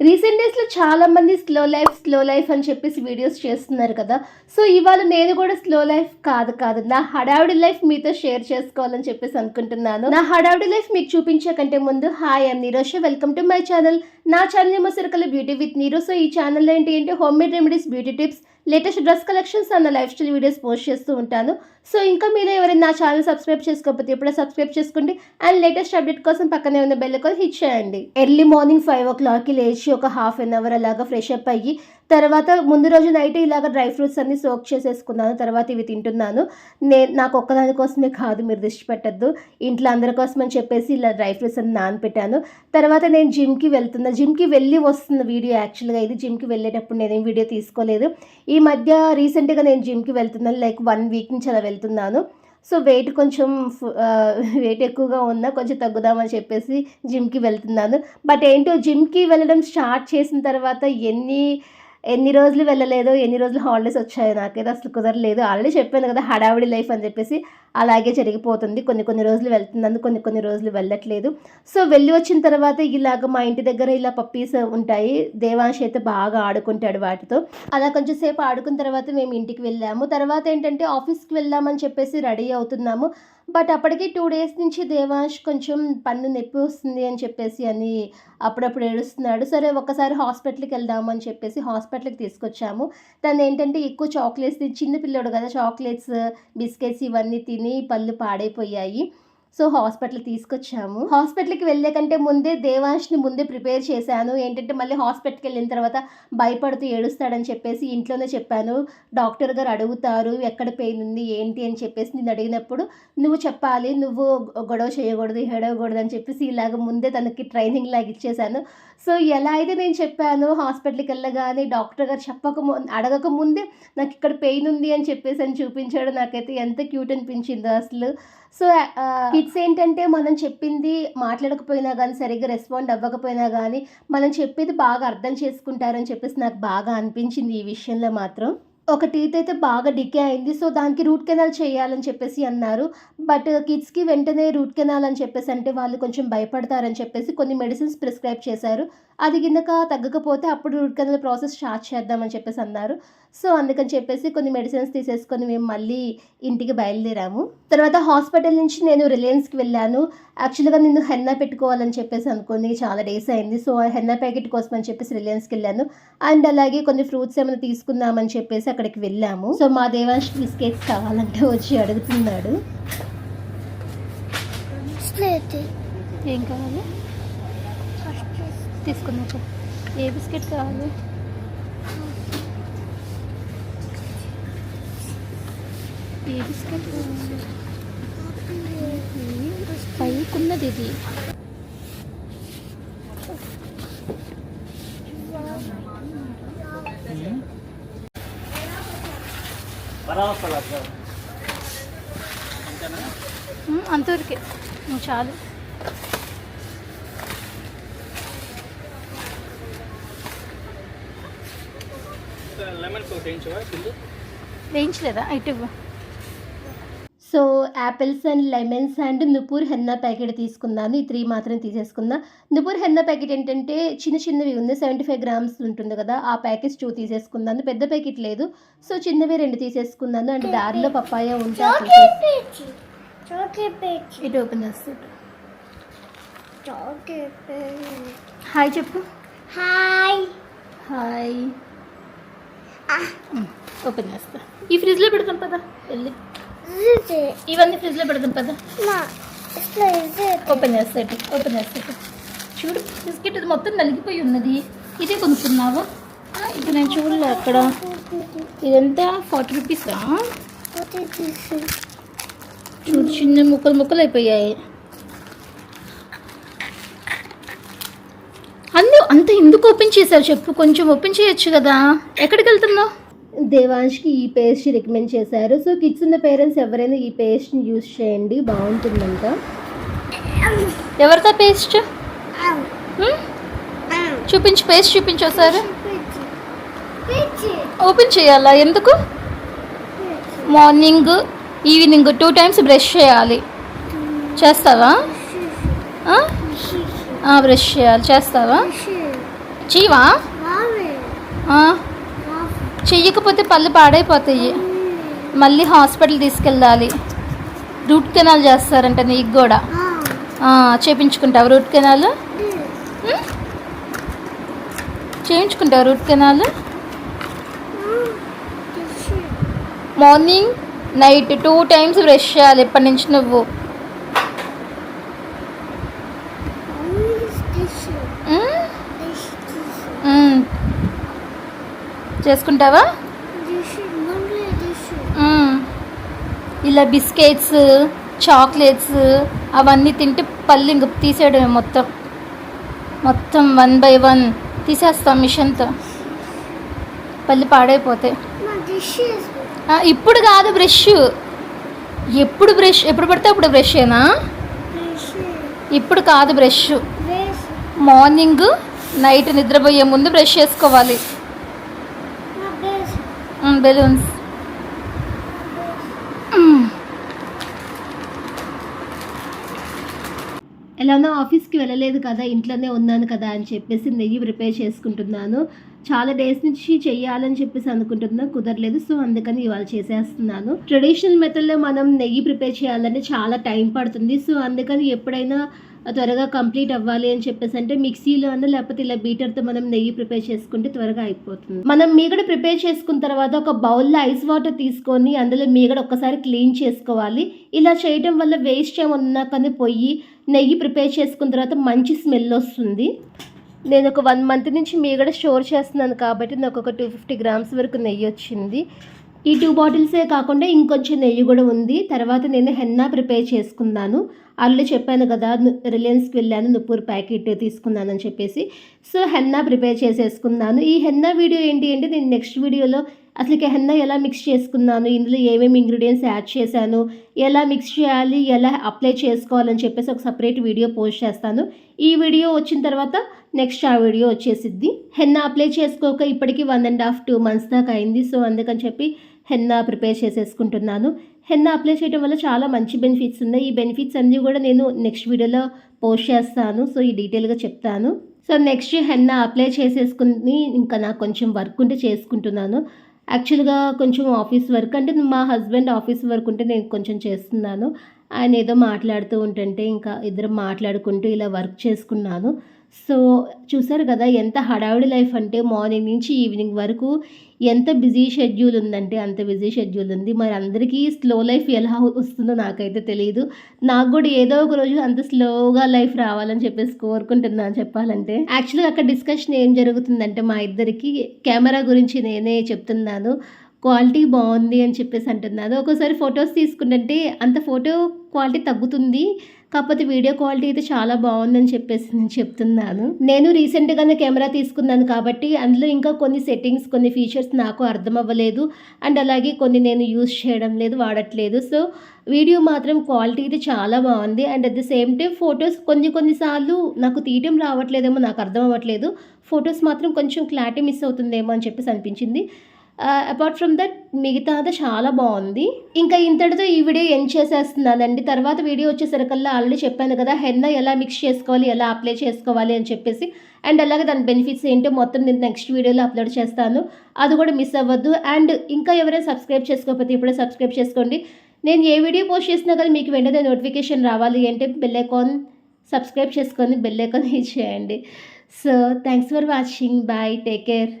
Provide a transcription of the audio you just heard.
Recent డేస్లో చాలా మంది స్లో లైఫ్ స్లో లైఫ్ అని చెప్పేసి వీడియోస్ చేస్తున్నారు కదా. సో ఇవాళ నేను కూడా స్లో లైఫ్ కాదు కాదు నా హడావిడి లైఫ్ మీతో షేర్ చేసుకోవాలని చెప్పేసి అనుకుంటున్నాను. నా హడావిడి లైఫ్ మీకు చూపించే కంటే ముందు hi I'm Nirosha welcome to my channel నా ఛానల్ ఏమో Sarikala beauty with Niro so ఈ ఛానల్లో ఏంటి అంటే home made remedies beauty tips latest dress collections అన్న లైఫ్ స్టైల్ వీడియోస్ పోస్ట్ చేస్తూ ఉంటాను. సో ఇంకా మీరు ఎవరైనా నా ఛానల్ సబ్స్క్రైబ్ చేసుకోకపోతే ఇప్పుడే సబ్స్క్రైబ్ చేసుకోండి. అండ్ లేటెస్ట్ అప్డేట్ కోసం పక్కనే ఉన్న బెల్ కూడా హిట్ చేయండి. ఎర్లీ మార్నింగ్ ఫైవ్ ఓ క్లాక్కి లేచి ఒక హాఫ్ అన్ అవర్ అలాగా ఫ్రెష్ అప్ అయ్యి తర్వాత ముందు రోజు నైట్ ఇలాగ డ్రై ఫ్రూట్స్ అన్ని సోక్ చేసేసుకున్నాను. తర్వాత ఇవి తింటున్నాను. నేను నాకు ఒక్కదాని కోసమే కాదు మీరు దృష్టి పెట్టద్దు. ఇంట్లో అందరి కోసం అని చెప్పేసి ఇలా డ్రై ఫ్రూట్స్ అన్ని నానపెట్టాను. తర్వాత నేను జిమ్కి వెళ్తున్నా. జిమ్కి వెళ్ళి వస్తున్న వీడియో యాక్చువల్గా ఇది. జిమ్కి వెళ్ళేటప్పుడు నేనేం వీడియో తీసుకోలేదు. ఈ మధ్య రీసెంట్గా నేను జిమ్కి వెళ్తున్నాను. లైక్ వన్ వీక్ నుంచి అలా వెళ్తున్నాను. సో వెయిట్ కొంచెం వెయిట్ ఎక్కువగా ఉన్నా కొంచెం తగ్గుదామని చెప్పేసి జిమ్కి వెళ్తున్నాను. బట్ ఏంటో జిమ్కి వెళ్ళడం స్టార్ట్ చేసిన తర్వాత ఎన్ని ఎన్ని రోజులు వెళ్ళలేదో ఎన్ని రోజులు హాలిడేస్ వచ్చాయో నాకైతే అసలు కుదరలేదు. ఆల్రెడీ చెప్పాను కదా హడావిడి లైఫ్ అని చెప్పేసి. అలాగే జరిగిపోతుంది. కొన్ని కొన్ని రోజులు వెళ్తున్నాను కొన్ని కొన్ని రోజులు వెళ్ళట్లేదు. సో వెళ్ళి వచ్చిన తర్వాత ఇలాగ మా ఇంటి దగ్గర ఇలా పప్పీస్ ఉంటాయి. దేవాంశ్ అయితే బాగా ఆడుకుంటాడు వాటితో. అలా కొంచెం సేపు ఆడుకున్న తర్వాత మేము ఇంటికి వెళ్ళాము. తర్వాత ఏంటంటే ఆఫీస్కి వెళ్దామని చెప్పేసి రెడీ అవుతున్నాము. బట్ అప్పటికి టూ డేస్ నుంచి దేవాంష్ కొంచెం పన్ను నొప్పి వస్తుంది అని చెప్పేసి అని అప్పుడప్పుడు ఏడుస్తున్నాడు. సరే ఒకసారి హాస్పిటల్కి వెళ్దాము అని చెప్పేసి హాస్పిటల్కి తీసుకొచ్చాము. తను ఏంటంటే ఎక్కువ చాక్లెట్స్ చిన్న పిల్లోడు కదా చాక్లెట్స్ బిస్కెట్స్ ఇవన్నీ తిని పళ్ళు పాడైపోయాయి. సో హాస్పిటల్ తీసుకొచ్చాము. హాస్పిటల్కి వెళ్ళే కంటే ముందే దేవాంష్ని ముందే ప్రిపేర్ చేశాను. ఏంటంటే మళ్ళీ హాస్పిటల్కి వెళ్ళిన తర్వాత భయపడుతూ ఏడుస్తాడని చెప్పేసి ఇంట్లోనే చెప్పాను. డాక్టర్ గారు అడుగుతారు ఎక్కడ పెయిన్ ఉంది ఏంటి? అని చెప్పేసి నేను అడిగినప్పుడు నువ్వు చెప్పాలి నువ్వు గొడవ చేయకూడదు ఏడవకూడదు అని చెప్పేసి ఇలాగ ముందే తనకి ట్రైనింగ్ లాగా ఇచ్చేశాను. సో ఎలా అయితే నేను చెప్పాను హాస్పిటల్కి వెళ్ళగానే డాక్టర్ గారు చెప్పక అడగక ముందే నాకు ఇక్కడ పెయిన్ ఉంది అని చెప్పేసి అని చూపించాడు. నాకైతే ఎంత క్యూట్ అనిపించిందో అసలు. సో కిడ్స్ ఏంటంటే మనం చెప్పింది మాట్లాడకపోయినా కానీ సరిగ్గా రెస్పాండ్ అవ్వకపోయినా కానీ మనం చెప్పేది బాగా అర్థం చేసుకుంటారని చెప్పేసి నాకు బాగా అనిపించింది ఈ విషయంలో మాత్రం. ఒక టీత్ అయితే బాగా డికే అయింది. సో దానికి రూట్ కెనాల్ చేయాలని చెప్పేసి అన్నారు. బట్ కిడ్స్కి వెంటనే రూట్ కెనాల్ అని చెప్పేసి అంటే వాళ్ళు కొంచెం భయపడతారని చెప్పేసి కొన్ని మెడిసిన్స్ ప్రిస్క్రైబ్ చేశారు. అది కిందక తగ్గకపోతే అప్పుడు రూట్ కెనాల్ ప్రాసెస్ స్టార్ట్ చేద్దామని చెప్పేసి అన్నారు. సో అందుకని చెప్పేసి కొన్ని మెడిసిన్స్ తీసేసుకొని మేము మళ్ళీ ఇంటికి బయలుదేరాము. తర్వాత హాస్పిటల్ నుంచి నేను రిలయన్స్కి వెళ్ళాను. యాక్చువల్గా నేను హెన్నా పెట్టుకోవాలని చెప్పేసి అనుకుని చాలా డేస్ అయింది. సో ఆ హెన్నా ప్యాకెట్ కోసం అని చెప్పేసి రిలయన్స్కి వెళ్ళాను. అండ్ అలాగే కొన్ని ఫ్రూట్స్ ఏమైనా తీసుకుందామని చెప్పేసి అక్కడికి వెళ్ళాము. సో మా దేవాంశ్ బిస్కెట్స్ కావాలంటే వచ్చి అడుగుతున్నాడు. ఏం కావాలి? తీసుకున్నా ఏ బిస్కెట్ కావాలి? ఏ బిస్కెట్ కావాలి? పైకున్నది ఇది. అంతవరకే చాలు. వేయించలేదా? ఇటు. So apples and lemons and Nupur henna packet తీసుకున్నాను ఈ త్రీ మాత్రం తీసేసుకున్నా నుపూర్ హెన్నా ప్యాకెట్ ఏంటంటే చిన్న చిన్నవి ఉంది. సెవెంటీ ఫైవ్ గ్రామ్స్ ఉంటుంది కదా. ఆ ప్యాకెట్స్ టూ తీసేసుకున్నాను పెద్ద ప్యాకెట్ లేదు. సో చిన్నవి రెండు తీసేసుకున్నాను అండ్ దారిలో పప్పాయ ఉంటే అది తీసేసి- పేచి చాకే పేచి ఇటు ఓపెన్ హాయ్ చెప్పు. హాయ్ హాయ్ ఓపెన్ చేస్తా. ఈ ఫ్రిడ్జ్లో పెడతాం పదా. వెళ్ళి. ఇవన్నీ ఫ్రిడ్జ్లో నా స్లేట్ ఓపెన్ చేస్తా ఇటు ఓపెన్ చేస్తా ఇటు. చూడు బిస్కెట్ ఇది మొత్తం నలిగిపోయి ఉన్నది. ఇదే కొనుక్కున్నావా? ఇది నేను చూడలే అక్కడ. ఇదంతా ఫార్టీ రూపీసా. చూడు చిన్న ముక్కలు ముక్కలు అయిపోయాయి. అన్నీ అంత ఎందుకు ఓపెన్ చేసావు చెప్పు? కొంచెం ఓపెన్ చేయొచ్చు కదా. ఎక్కడికి వెళ్తున్నావు? దేవాంష్కి ఈ పేస్ట్ రికమెండ్ చేశారు. సో కిడ్స్ ఉన్న పేరెంట్స్ ఎవరైనా ఈ పేస్ట్ని యూస్ చేయండి. బాగుంటుందంట. ఎవరితో పేస్ట్? చూపించు పేస్ట్ చూపించు ఒకసారి. పేచి ఓపెన్ చేయాలా? ఎందుకు? Morning evening two times brush చేయాలి. చేస్తావా? బ్రష్ చేయాలి. చేస్తావా. ఆ, చెయ్యకపోతే పళ్ళు పాడైపోతాయి. మళ్ళీ హాస్పిటల్ తీసుకెళ్ళాలి. రూట్ కెనాల్ చేస్తారంట నీకు కూడా. Ah. చేపించుకుంటావు root canal? చేయించుకుంటావు root canal? Morning night two times brush చేయాలి ఎప్పటి నుంచి నువ్వు. చేసుకుంటావా. ఇలా బిస్కెట్స్ చాక్లెట్స్ అవన్నీ తింటే పళ్ళు ఇంక తీసేయడమే మొత్తం. మొత్తం వన్ బై వన్ తీసేస్తాం మిషన్తో. పళ్ళు పాడైపోతాయి ఇప్పుడు కాదు బ్రష్. ఎప్పుడు బ్రష్ ఎప్పుడు పడితే అప్పుడు బ్రష్ ఏనా? tissue. ఇప్పుడు కాదు బ్రష్. మార్నింగ్ నైట్ నిద్రపోయే ముందు బ్రష్ చేసుకోవాలి. బెలూన్స్ ఎలానో ఆఫీస్కి వెళ్ళలేదు కదా ఇంట్లోనే ఉన్నాను కదా అని చెప్పేసి నెయ్యి ప్రిపేర్ చేసుకుంటున్నాను. చాలా డేస్ నుంచి చెయ్యాలని చెప్పేసి అనుకుంటున్నా కుదరలేదు. సో అందుకని ఇవాళ చేసేస్తున్నాను. ట్రెడిషనల్ మెథడ్లో మనం నెయ్యి ప్రిపేర్ చేయాలంటే చాలా టైం పడుతుంది. సో అందుకని ఎప్పుడైనా త్వరగా కంప్లీట్ అవ్వాలి అని చెప్పేసి అంటే మిక్సీలో అన్న లేకపోతే ఇలా బీటర్తో మనం నెయ్యి ప్రిపేర్ చేసుకుంటే త్వరగా అయిపోతుంది. మనం మీగడ ప్రిపేర్ చేసుకున్న తర్వాత ఒక బౌల్లో ఐస్ వాటర్ తీసుకొని అందులో మీగడ ఒక్కసారి క్లీన్ చేసుకోవాలి. ఇలా చేయడం వల్ల వేస్ట్ ఏమన్నా కానీ పొయ్యి నెయ్యి ప్రిపేర్ చేసుకున్న తర్వాత మంచి స్మెల్ వస్తుంది. నేను ఒక వన్ మంత్ నుంచి మీగడ స్టోర్ చేస్తున్నాను కాబట్టి నాకు ఒక టూ ఫిఫ్టీ గ్రామ్స్ వరకు నెయ్యి వచ్చింది. ఈ టూ బాటిల్సే కాకుండా ఇంకొంచెం నెయ్యి కూడా ఉంది. తర్వాత నేను హెన్నా ప్రిపేర్ చేసుకున్నాను. ఆల్రెడీ చెప్పాను కదా రిలయన్స్కి వెళ్ళాను నుప్పూరు ప్యాకెట్ తీసుకున్నానని చెప్పేసి. సో హెన్నా ప్రిపేర్ చేసేసుకున్నాను. ఈ హెన్నా వీడియో ఏంటి అంటే నేను నెక్స్ట్ వీడియోలో అసలు హెన్నా ఎలా మిక్స్ చేసుకున్నాను ఇందులో ఏమేమి ఇంగ్రీడియంట్స్ యాడ్ చేశాను ఎలా మిక్స్ చేయాలి ఎలా అప్లై చేసుకోవాలని చెప్పేసి ఒక సపరేట్ వీడియో పోస్ట్ చేస్తాను. ఈ వీడియో వచ్చిన తర్వాత నెక్స్ట్ ఆ వీడియో వచ్చేసిద్ది. హెన్నా అప్లై చేసుకోక ఇప్పటికి one and half two months దాకా అయింది. సో అందుకని చెప్పి హెన్నా ప్రిపేర్ చేసేసుకుంటున్నాను. హెన్నా అప్లై చేయడం వల్ల చాలా మంచి బెనిఫిట్స్ ఉన్నాయి. ఈ బెనిఫిట్స్ అన్నీ కూడా నేను నెక్స్ట్ వీడియోలో పోస్ట్ చేస్తాను. సో ఈ డీటెయిల్గా చెప్తాను. సో నెక్స్ట్ హెన్నా అప్లై చేసేసుకుని ఇంకా నాకు కొంచెం వర్క్ ఉంటే చేసుకుంటున్నాను. యాక్చువల్గా కొంచెం ఆఫీస్ వర్క్ అంటే మా హస్బెండ్ ఆఫీస్ వర్క్ ఉంటే నేను కొంచెం చేస్తున్నాను. ఆయన ఏదో మాట్లాడుతూ ఉంటుంటే ఇంకా ఇద్దరు మాట్లాడుకుంటూ ఇలా వర్క్ చేసుకున్నాను. సో చూసారు కదా ఎంత హడావిడి లైఫ్ అంటే మార్నింగ్ నుంచి ఈవినింగ్ వరకు ఎంత బిజీ షెడ్యూల్ ఉందంటే అంత బిజీ షెడ్యూల్ ఉంది. మరి అందరికీ స్లో లైఫ్ ఎలా వస్తుందో నాకైతే తెలియదు నాకు కూడా ఏదో ఒక రోజు అంత స్లోగా లైఫ్ రావాలని చెప్పేసి కోరుకుంటున్నాను చెప్పాలంటే. యాక్చువల్గా అక్కడ డిస్కషన్ ఏం జరుగుతుందంటే మా ఇద్దరికి కెమెరా గురించి నేనే చెప్తున్నాను. క్వాలిటీ బాగుంది అని చెప్పేసి అంటున్నాను ఒక్కోసారి ఫొటోస్ తీసుకుంటే అంత ఫోటో క్వాలిటీ తగ్గుతుంది. కాకపోతే వీడియో క్వాలిటీ అయితే చాలా బాగుందని చెప్పేసి నేను చెప్తున్నాను. నేను రీసెంట్గానే కెమెరా తీసుకున్నాను కాబట్టి అందులో ఇంకా కొన్ని సెట్టింగ్స్ కొన్ని ఫీచర్స్ నాకు అర్థం అవ్వలేదు. అండ్ అలాగే కొన్ని నేను యూస్ చేయడం లేదు వాడట్లేదు. సో వీడియో మాత్రం క్వాలిటీ అయితే చాలా బాగుంది. And at the same time photos కొన్ని కొన్నిసార్లు నాకు తీయటం రావట్లేదేమో నాకు అర్థం అవ్వట్లేదు. ఫొటోస్ మాత్రం కొంచెం క్లారిటీ మిస్ అవుతుందేమో అని చెప్పేసి అనిపించింది. అపార్ట్ ఫ్రమ్ దట్ మిగతాది చాలా బాగుంది. ఇంకా ఇంతటితో ఈ వీడియో ఎండ్ చేసేస్తున్నానండి. తర్వాత వీడియో వచ్చేసరికల్లా ఆల్రెడీ చెప్పాను కదా హెన్న ఎలా మిక్స్ చేసుకోవాలి ఎలా అప్లై చేసుకోవాలి అని చెప్పేసి. అండ్ అలాగే దాని బెనిఫిట్స్ ఏంటో మొత్తం నేను నెక్స్ట్ వీడియోలో అప్లోడ్ చేస్తాను. అది కూడా మిస్ అవ్వద్దు. అండ్ ఇంకా ఎవరైనా సబ్స్క్రైబ్ చేసుకోకపోతే ఇప్పుడే సబ్స్క్రైబ్ చేసుకోండి. నేను ఏ వీడియో పోస్ట్ చేసినా కానీ మీకు వెంటనే నోటిఫికేషన్ రావాలి అంటే బెల్ ఐకాన్ సబ్స్క్రైబ్ చేసుకొని బెల్ ఐకాన్ హిట్ చేయండి so thanks for watching bye take care